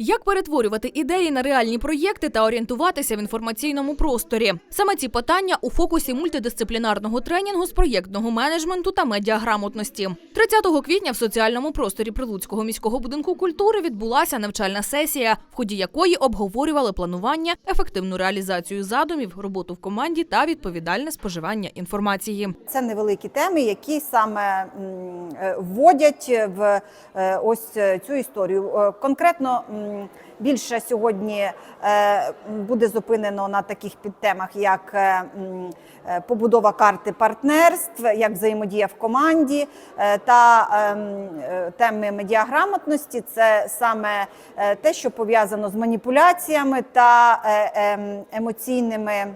Як перетворювати ідеї на реальні проєкти та орієнтуватися в інформаційному просторі? Саме ці питання у фокусі мультидисциплінарного тренінгу з проєктного менеджменту та медіаграмотності. 30 квітня в соціальному просторі Прилуцького міського будинку культури відбулася навчальна сесія, в ході якої обговорювали планування, ефективну реалізацію задумів, роботу в команді та відповідальне споживання інформації. Це невеликі теми, які саме е, вводять в е, ось е, цю історію. Конкретно більше сьогодні е, буде зупинено на таких підтемах, як е, е, побудова карти партнерств, як взаємодія в команді та теми медіаграмотності. Це саме те, що пов'язано з маніпуляціями та ем, емоційними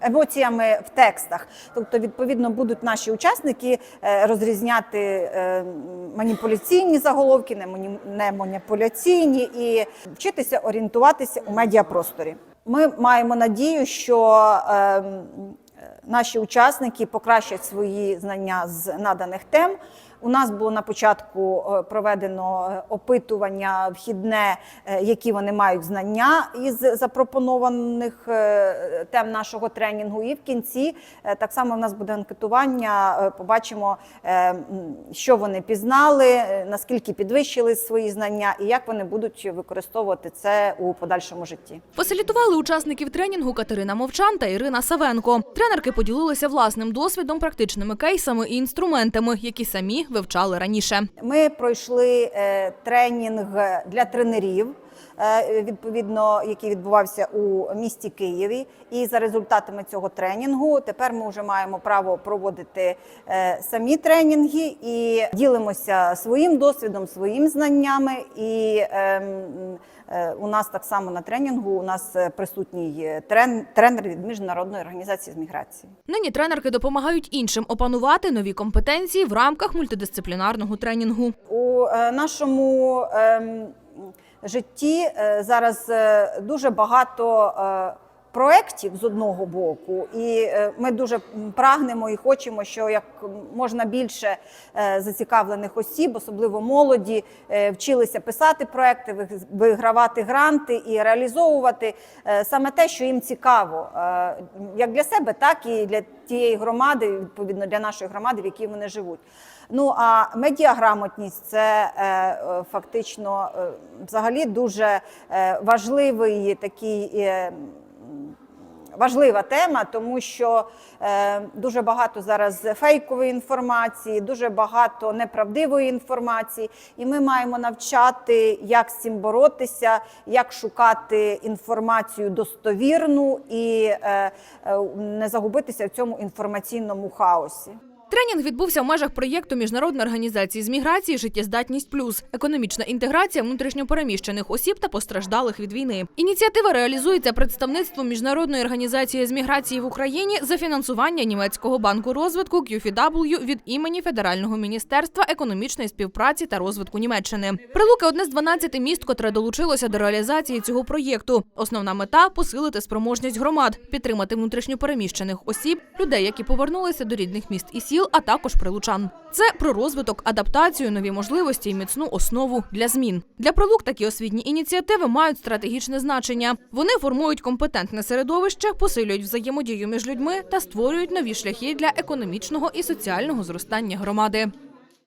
емоціями в текстах. Тобто, відповідно, будуть наші учасники е, розрізняти е, маніпуляційні заголовки, не маніпуляційні і вчитися орієнтуватися у медіапросторі. Ми маємо надію, що е, наші учасники покращать свої знання з наданих тем. У нас було на початку е, проведено е, опитування вхідне, е, які вони мають знання із запропонованих тем нашого тренінгу. І в кінці так само в нас буде анкетування. Побачимо, що вони пізнали, наскільки підвищили свої знання і як вони будуть використовувати це у подальшому житті. Фасилітували учасників тренінгу Катерина Мовчан та Ірина Савенко. Тренерки поділилися власним досвідом, практичними кейсами і інструментами, які самі вивчали раніше. Ми пройшли е, тренінг для тренерів. Е, Відповідно, який відбувався у місті Києві, і за результатами цього тренінгу тепер ми вже маємо право проводити е, самі тренінги і ділимося своїм досвідом, своїм знаннями. І ем, е, у нас так само на тренінгу у нас присутній тренер від міжнародної організації з міграції. Нині тренерки допомагають іншим опанувати нові компетенції в рамках мультидисциплінарного тренінгу. У нашому ем, житті. Е, зараз е, дуже багато е, проєктів з одного боку, і е, ми дуже прагнемо і хочемо, що як можна більше е, зацікавлених осіб, особливо молоді, е, вчилися писати проекти, вигравати гранти і реалізовувати саме те, що їм цікаво, як для себе, так і для тієї громади, відповідно для нашої громади, в якій вони живуть. Ну а медіаграмотність це е, фактично е, взагалі дуже е, важливий такий. е, Важлива тема, тому що е, дуже багато зараз фейкової інформації, дуже багато неправдивої інформації, і ми маємо навчати, як з цим боротися, як шукати інформацію достовірну і е, е, не загубитися в цьому інформаційному хаосі. Тренінг відбувся в межах проєкту Міжнародної організації з міграції Життєздатність плюс економічна інтеграція внутрішньопереміщених осіб та постраждалих від війни. Ініціатива реалізується представництвом Міжнародної організації з міграції в Україні за фінансування німецького банку розвитку QFW від імені Федерального міністерства економічної співпраці та розвитку Німеччини. Прилуки одне з 12 міст, котре долучилося до реалізації цього проєкту. Основна мета посилити спроможність громад, підтримати внутрішньопереміщених осіб, людей, які повернулися до рідних міст і сіл, а також прилучан. Це про розвиток, адаптацію, нові можливості і міцну основу для змін. Для прилук такі освітні ініціативи мають стратегічне значення. Вони формують компетентне середовище, посилюють взаємодію між людьми та створюють нові шляхи для економічного і соціального зростання громади.